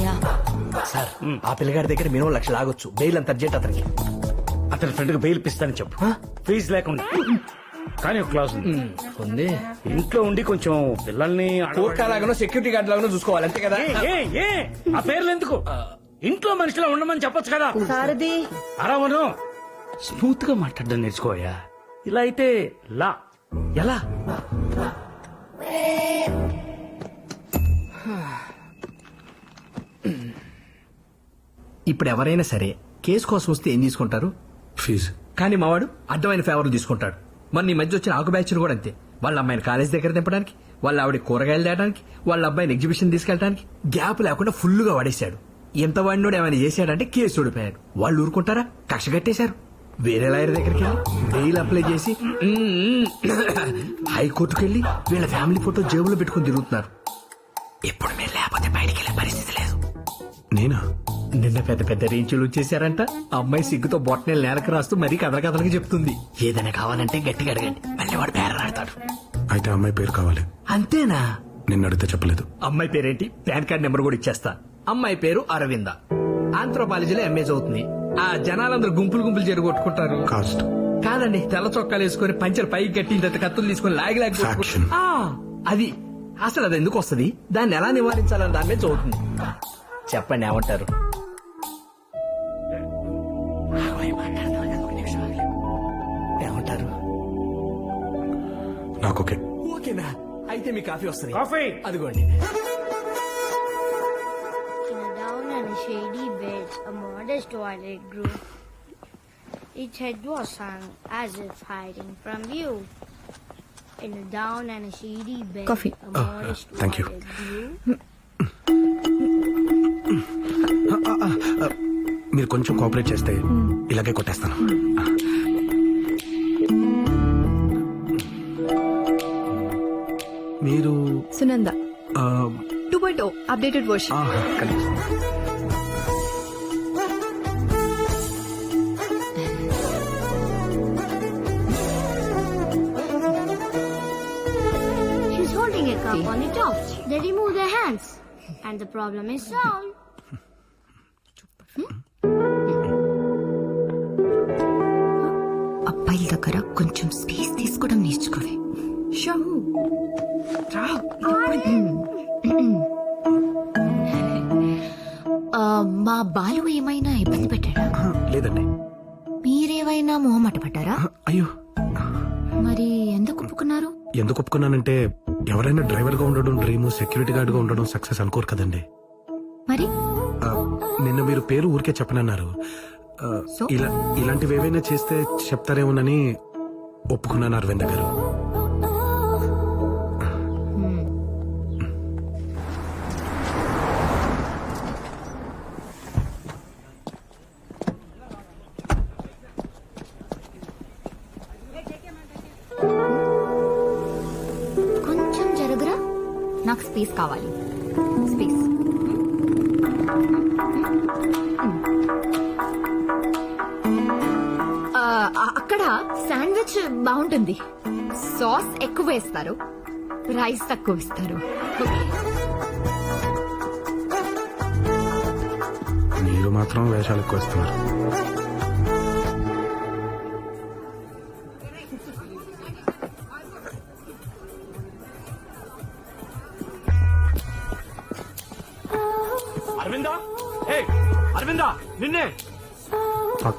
Yeah sir ఆ పిల్లగాడి దగ్గర మినిమం లక్ష లాగొచ్చు. బెయిల్ అంత అర్జెంట్ అతనికి. అతని ఫ్రెండ్కి బెయిల్ ఇస్తానని చెప్పు. ఫీజు లేకుండా. కానీ ఒక క్లాస్ ఉంది. ఉంది. ఇంట్లో ఉండి కొంచెం పిల్లల్ని ఆడవాళ్ళని- కోర్టు లాగానో సెక్యూరిటీ గార్డ్ లాగానో చూసుకోవాలి అంతే కదా? ఏ, ఏ, ఏ? ఆ పేర్లు ఎందుకు? ఇంట్లో మనుషులా ఉండమని చెప్పొచ్చు కదా. సారథి. అరవను స్మూత్గా మాట్లాడడం నేర్చుకోయా ఇలా అయితే లా. ఎలా? ఇప్పుడు ఎవరైనా సరే కేసు కోసం వస్తే ఏం తీసుకుంటారు? ఫీజు. కానీ మావాడు అడ్డమైన ఫేవర్లు తీసుకుంటాడు. మరి నీ మధ్య వచ్చిన ఆకు బ్యాచ్ కూడా అంతే. వాళ్ళ అమ్మాయిని కాలేజ్ దగ్గర దింపడానికి వాళ్ళ ఆవిడ కూరగాయలు తేయడానికి వాళ్ళ అబ్బాయిని ఎగ్జిబిషన్ తీసుకెళ్ళడానికి గ్యాప్ లేకుండా ఫుల్గా వాడేశాడు. ఎంత వాడినోడు ఏమైనా చేశాడంటే కేసు ఓడిపోయాడు. వాళ్ళు ఊరుకుంటారా? కక్ష కట్టేశారు. వేరే లాయర్ దగ్గరికి వెళ్ళి బెయిల్ అప్లై చేసి హైకోర్టుకు వెళ్ళి వీళ్ళ ఫ్యామిలీ ఫోటో జేబులో పెట్టుకుని తిరుగుతున్నారు. ఇప్పుడు మీరు లేకపోతే బయటికి వెళ్ళే పరిస్థితి లేదు. నేనా? నిన్న పెద్ద పెద్ద రేంచులు వచ్చేసారంట. అమ్మాయి సిగ్గుతో బొట్టనే నేలకు రాస్తూ మరీ కథల కథలకి చెప్తుంది. ఏదైనా కావాలంటే గట్టిగా అడగండి. మళ్ళీ వాడు పేరాడతాడు అయితే అమ్మాయి పేరు కావాలి. అంతేనా? నిన్ను అడిగితే చెప్పలేదు. అమ్మాయి పేరేంటి? పాన్ కార్డ్ నెంబర్ కూడా ఇచ్చేస్తా. అమ్మాయి పేరు అరవింద. ఆంథ్రోపాలజీలో ఎంఏ చదువుతుంది. ఆ జనాలందరూ గుంపులు గుంపులు జరగొట్టుకుంటారు కాస్ట్. కాదండి తెల్ల చొక్కాలు వేసుకొని పంచర్ పైకి కట్టి ఇంత కత్తులు తీసుకొని లాగి లాగి కొట్టుకుంటూ- Faction. ఆ, అది. అసలు అది ఎందుకు వస్తుంది? దాన్ని ఎలా నివారించాలని దాని మీద చదువుతుంది. చెప్పండి ఏమంటారు? ఏమంటారు? నాకు ఓకే. ఓకేనా? అయితే మీ కాఫీ వస్తుంది. కాఫీ. అదిగోండి. down and shady a modest toilet grew. Its head was hung as if hiding from view. In a down and a shady bed, Coffee. a modest thank you. grew. మీరు కొంచెం cooperate చేస్తే ఇలాగే కొట్టేస్తాను మీరు Sunanda two point updated version ఆహా, కనిపిస్తుంది. Top. They remove their hands, and the problem is solved. అబ్బాయిల దగ్గర కొంచెం స్పేస్ తీసుకోవడం నేర్చుకోవే. షో ఆ, మా బాలు ఏమైనా ఇబ్బంది పెట్టాడా? లేదండి. మీరేమైనా మొహమాట పడ్డారా? అయ్యో. మరి ఎందుకు ఒప్పుకున్నారు? ఎందుకు ఒప్పుకున్నానంటే ఎవరైనా డ్రైవర్గా ఉండడం డ్రీమ్ సెక్యూరిటీ గార్డ్గా ఉండడం సక్సెస్ అనుకోరు కదండి. మరి? ఆ, నిన్న మీరు పేరు ఊరికే చెప్పనన్నారు. ఆ, సో? ఇలా ఇలాంటివి ఏవైనా చేస్తే చెప్తారేమోనని ఒప్పుకున్నాను అరవింద్ గారు. స్పేస్ కావాలి. స్పేస్. అక్కడ శాండ్విచ్ బాగుంటుంది. సాస్ ఎక్కువ వేస్తారు. రైస్ తక్కువ ఇస్తారు మీరు మాత్రం వేషాలకు వస్తున్నారు.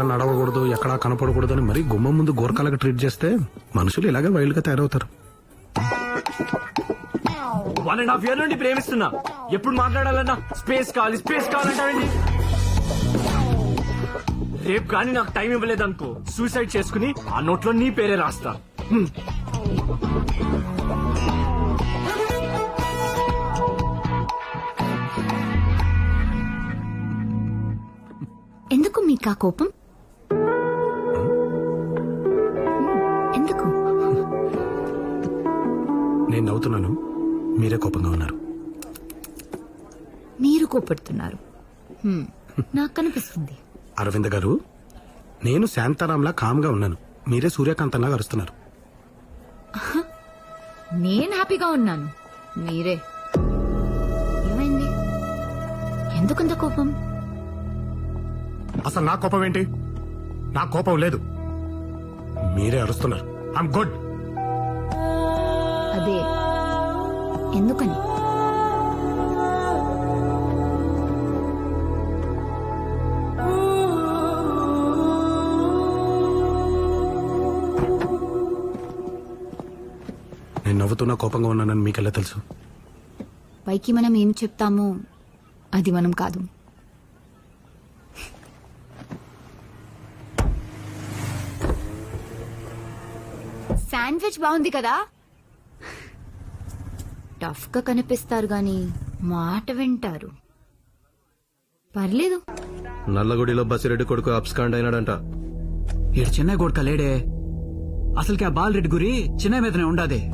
పక్కన నడవకూడదు ఎక్కడా కనపడకూడదు అని మరీ గుమ్మం ముందు గోరకాలకు ట్రీట్ చేస్తే మనుషులు ఇలాగే వైల్డ్గా తయారవుతారు వన్ అండ్ హాఫ్ ఇయర్ నుండి ప్రేమిస్తున్నా. ఎప్పుడు మాట్లాడాలన్నా? స్పేస్ కావాలి స్పేస్ కావాలంటారండి రేపు కానీ నాకు టైం ఇవ్వలేదనుకో సూసైడ్ చేసుకుని ఆ నోట్లో నీ పేరే రాస్తా. హ్మ్. ఎందుకు మీకు ఆ కోపం? నేను నవ్వుతున్నాను. మీరే కోపంగా ఉన్నారు. మీరు కోపడుతున్నారు. హ్మ్, నాకు కనిపిస్తుంది. అరవింద్ గారు నేను శాంతారాంలా కామ్గా ఉన్నాను. మీరే సూర్యకాంతంలా అరుస్తున్నారు. నేను హ్యాపీగా ఉన్నాను. మీరే. ఏమైంది? ఎందుకంత కోపం? అసలు నా కోపం ఏంటి? నా కోపం లేదు. మీరే అరుస్తున్నారు. ఐఎమ్ గుడ్ అదే. ఎందుకని? నేను నవ్వుతున్నా కోపంగా ఉన్నానని మీకెలా తెలుసు? పైకి మనం ఏం చెప్తామో అది మనం కాదు. శాండ్విచ్ బాగుంది కదా? టఫ్గా కనిపిస్తారు గాని మాట వింటారు. పర్లేదు. నల్లగుడిలో బసిరెడ్డి కొడుకు అబ్స్కాండ్ అయినాడంట. ఈడు చిన్న కొడుక లేడే? అసలుకి ఆ బాలరెడ్డి గురి చిన్న మీదనే ఉండాది?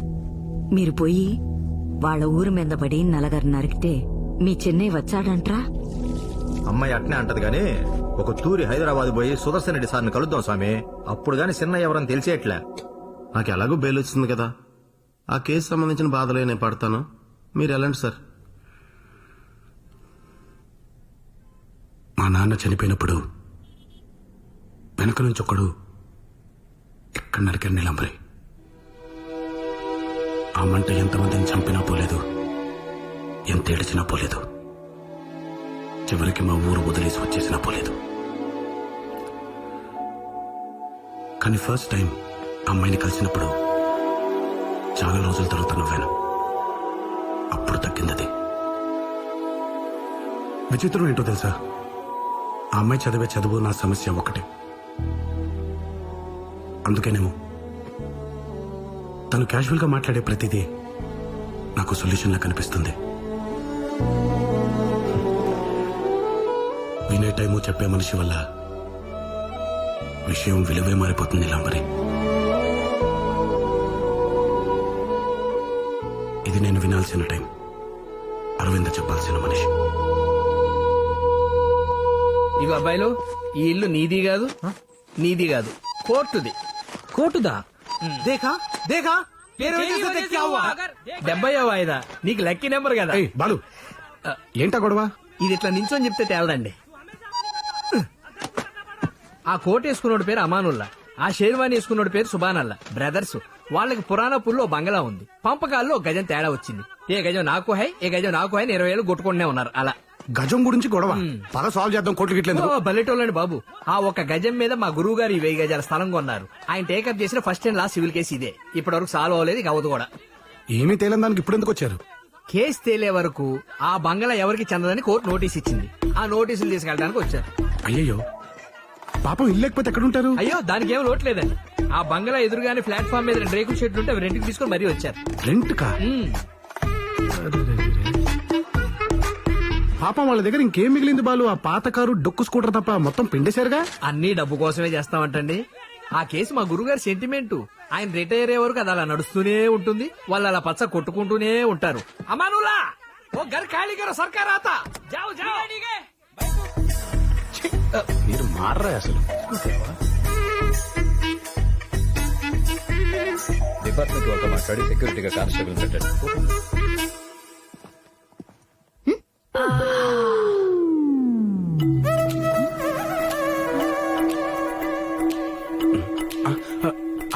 మీరు పోయి వాళ్ళ ఊరు మీద పడి నలగరు నరికితే మీ చెన్నై వచ్చాడంట్రా? అమ్మాయి అట్నే అంటది గాని ఒక తూరి హైదరాబాద్ పోయి సుదర్శన్ రెడ్డి సార్ని కలుద్దాం స్వామి. అప్పుడు గాని చిన్న ఎవరని తెలిసేట్లే. నాకు ఎలాగో బెయిల్ వచ్చింది కదా? ఆ కేసు సంబంధించిన బాధలే నేను పడతాను. మీరు వెళ్ళండి సార్. మా నాన్న చనిపోయినప్పుడు వెనక నుంచి ఒకడు ఎక్కడ నరికారు నీలంబరి? ఆ మంట ఎంతమందిని చంపినా పోలేదు ఎంత ఏడిచినా పోలేదు. చివరికి మా ఊరు వదిలేసి వచ్చేసినా పోలేదు. కానీ ఫస్ట్ టైం అమ్మాయిని కలిసినప్పుడు చాలా రోజుల తర్వాత నవ్వాను. అప్పుడు తగ్గిందది. విచిత్రం ఏంటో తెలుసా? ఆ అమ్మాయి చదివే చదువు నా సమస్య ఒకటే అందుకేనేమో తను క్యాజువల్గా మాట్లాడే ప్రతిదీ నాకు సొల్యూషన్లా కనిపిస్తుంది. వినే టైము చెప్పే మనిషి వల్ల విషయం విలువే మారిపోతుంది ఇలా మరి ఇది నేను వినాల్సిన టైం. అరవింద చెప్పాల్సిన మనిషి. ఇగో అబ్బాయిలు ఈ ఇల్లు నీది కాదు నీది కాదు. కోర్టుది. కోర్టుదా? దేఖా దేఖా డెబ్బై వాయిదా నీకు లక్కీ నెంబర్ కదా. ఏయ్ బాలు. ఏంటా గొడవ? ఇది ఇట్లా నించొని చెప్తే తేలదండి. ఆ కోట్ వేసుకున్నోడి పేరు అమానుల్లా. ఆ షేర్వాణి వేసుకున్నోడి పేరు సుబానల్లా బ్రదర్స్. వాళ్ళకి పురాణపుల్లో బంగళా ఉంది. పంపకాల్లో గజం తేడా వచ్చింది. ఏ గజం నాకు హై ఏ గజం నాకు హై అని ఇరవై ఏళ్ళు కొట్టుకుంటూనే ఉన్నారు. అలా. గజం గురించి గొడవ? పద సాల్వ్ చేద్దాం కోట్లు గిట్లేదు బల్లెటోళ్ళండి బాబు. ఆ ఒక గజం మీద మా గురువు గారు ఈ వెయ్యి గజాల స్థలం కొన్నారు. ఆయన టేకప్ చేసిన first and last civil case ఇదే. ఇప్పటి వరకు సాల్వ్ అవ్వలేదు ఇక అవ్వదు కూడా. ఏమీ తేలని దానికి ఇప్పుడు ఎందుకు వచ్చారు? కేసు తేలే వరకు ఆ బంగళా ఎవరికి చెందదని కోర్టు నోటీస్ ఇచ్చింది. ఆ నోటీసులు తీసుకెళ్ళడానికి వచ్చారు. అయ్యయ్యో. పాపం ఇల్లు లేకపోతే ఎక్కడుంటారు? అయ్యో దానికి ఏం లోట్లేదండి ఆ బంగళా ఎదురుగానే ప్లాట్ఫామ్ మీద రెండు రేకుల షెడ్లు ఉంటే అవి రెండుకి తీసుకొని మరీ వచ్చారు. రెంట్ కా ఉమ్. పాపం వాళ్ళ దగ్గర ఇంకేం మిగిలింది బాలు? ఆ పాత కారు డొక్కు స్కూటర్ తప్ప మొత్తం పిండేశారుగా? అన్ని డబ్బు కోసమే చేస్తామంటండి. ఆ కేసు మా గురుగారి సెంటిమెంట్. ఆయన రిటైర్ అయ్యే వరకు అది అలా నడుస్తూనే ఉంటుంది. వాళ్ళు అలా పచ్చ కొట్టుకుంటూనే ఉంటారు. అమానులా ఓ గర్ ఖాళీ గారు సర్కార్ ఆత జాओ జాओ మీరు మారరా అసలు. డిపార్ట్మెంట్ వాళ్ళతో మాట్లాడి సెక్యూరిటీగా కానిస్టేబుల్ పెట్టండి.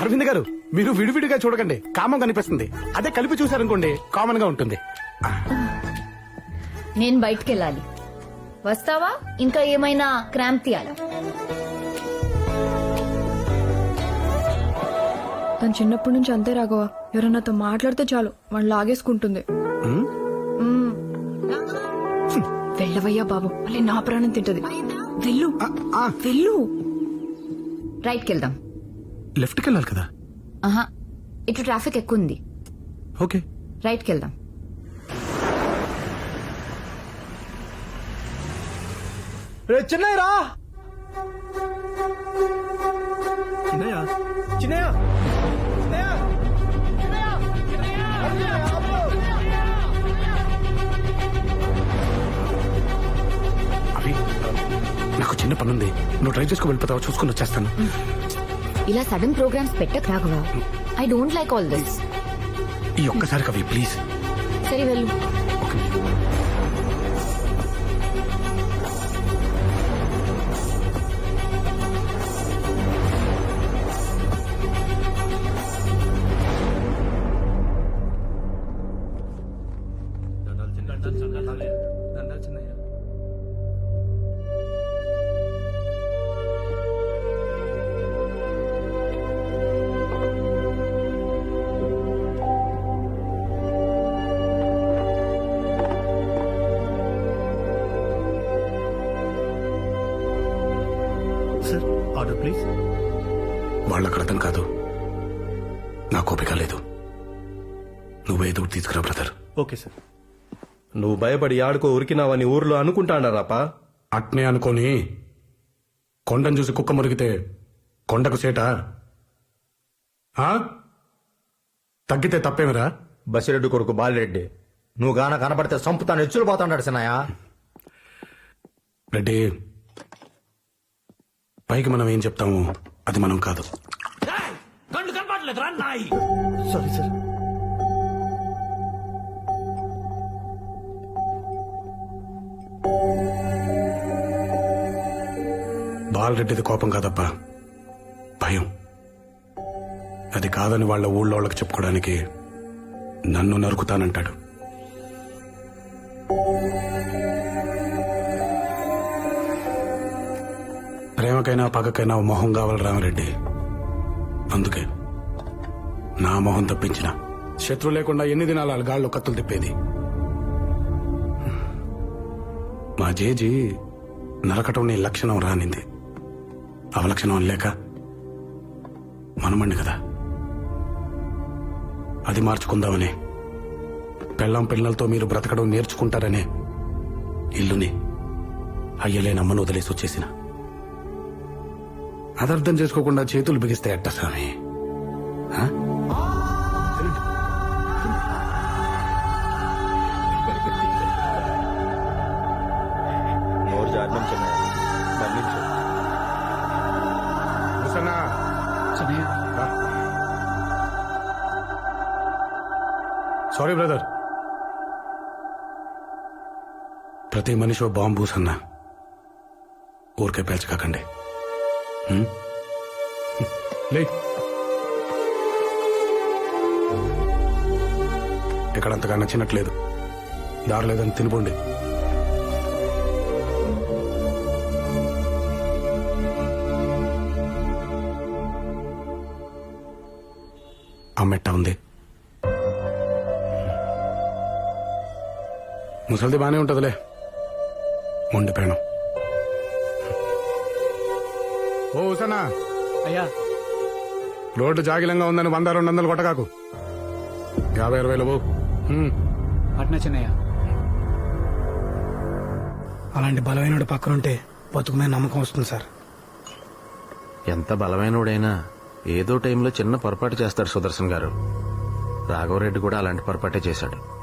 అరవింద్ గారు మీరు విడివిడిగా చూడకండి. కామం కనిపిస్తుంది. అదే కలిపి చూసారనుకోండి కామన్గా ఉంటుంది. నేను బయటికి వెళ్ళాలి. వస్తావా? ఇంకా ఏమైనా క్రాంప్ తీయాలా? తను చిన్నప్పటి నుంచి అంతే రాఘవ. ఎవరన్నాతో మాట్లాడితే చాలు వాళ్ళు లాగేసుకుంటుంది. మ్మ్. వెళ్ళవయ్యా బాబు మళ్ళీ నా ప్రాణం తింటది. వెళ్ళు. ఆ, వెళ్ళు. రైట్కి వెళ్దాం లెఫ్ట్కి వెళ్ళాలి కదా? ఆహా ఇటు ట్రాఫిక్ ఎక్కువ ఉంది ఓకే. రైట్కి వెళ్దాం చిన్నయ్యరా చిన్నయ్య చిన్నయ్య? అవి నాకు చిన్న పని ఉంది నువ్వు ట్రై చేసుకో వెళ్ళిపోతావా? చూసుకుని వచ్చేస్తాను. ఇలా సడన్ ప్రోగ్రామ్స్ పెట్టక Raghava. I don't like all this ఈ ఒక్కసారి కవి ప్లీజ్ సరే వెళ్ళు. Order please. వాళ్ళకి అర్థం కాదు. నా కోపిక లేదు. నువ్వేదో ఒకటి తీసుకురా బ్రదర్. Okay sir. నువ్వు భయపడి ఆడుకో ఉరికినావని ఊర్లో అనుకుంటాడారాపా? అట్నే అనుకొని కొండను చూసి కుక్క మురిగితే కొండకు సేట? ఆ? తగ్గితే తప్పేమిరా? బసిరెడ్డి కొడుకు బాలిరెడ్డి. నువ్వు గాన కనపడితే సంపుతాను ఎచ్చులు పోతాడు సినాయా రెడ్డి పైకి మనం ఏం చెప్తాము? అది మనం కాదు. కళ్ళు కనపడలేదురా నాయి! సారీ సార్ బాలరెడ్డిది కోపం కాదప్పా భయం. అది కాదని వాళ్ళ ఊళ్ళో వాళ్ళకి చెప్పుకోవడానికి నన్ను నరుకుతానంటాడు. ప్రేమకైనా పగకైనా ఓ మొహం కావాలి రామరెడ్డి. అందుకే నా మొహం తప్పించిన. శత్రు లేకుండా ఎన్ని దినాలు వాళ్ళ గాళ్ళు కత్తులు తిప్పేది? మా జేజీ నరకటం నీ లక్షణం రానింది. అవలక్షణం లేక మనమండి కదా. అది మార్చుకుందామని. పెళ్ళం పిల్లలతో మీరు బ్రతకడం నేర్చుకుంటారనే ఇల్లుని అయ్యలేనమ్మను వదిలేసి వచ్చేసినా. అదర్థం చేసుకోకుండా చేతులు బిగిస్తే ఎట్ట స్వామి. సారీ బ్రదర్ ప్రతి మనిషి ఓ బాంబు సన్నా. ఊరికే పేల్చకాకండి. హ్మ్? లే. ఎక్కడంతగా నచ్చినట్లేదు దారి లేదని తినిపోండి అమ్మెట్ట ఉంది. ముసలిది బానే ఉంటదిలే. మొండి ఓ ఉసనా అయ్యా. రోడ్డు జాగిలంగా ఉందని వంద రెండు వందలు కొట్టగాకు యాభై అరవై హ్మ్. అట్నా చిన్నయ్య. అలాంటి బలమైన పక్కనుంటే బతుకు మీద నమ్మకం వస్తుంది సార్. ఎంత బలమైనోడైనా ఏదో టైంలో చిన్న పొరపాటు చేస్తాడు సుదర్శన్ గారు. రాఘవరెడ్డి కూడా అలాంటి పొరపాటే చేశాడు.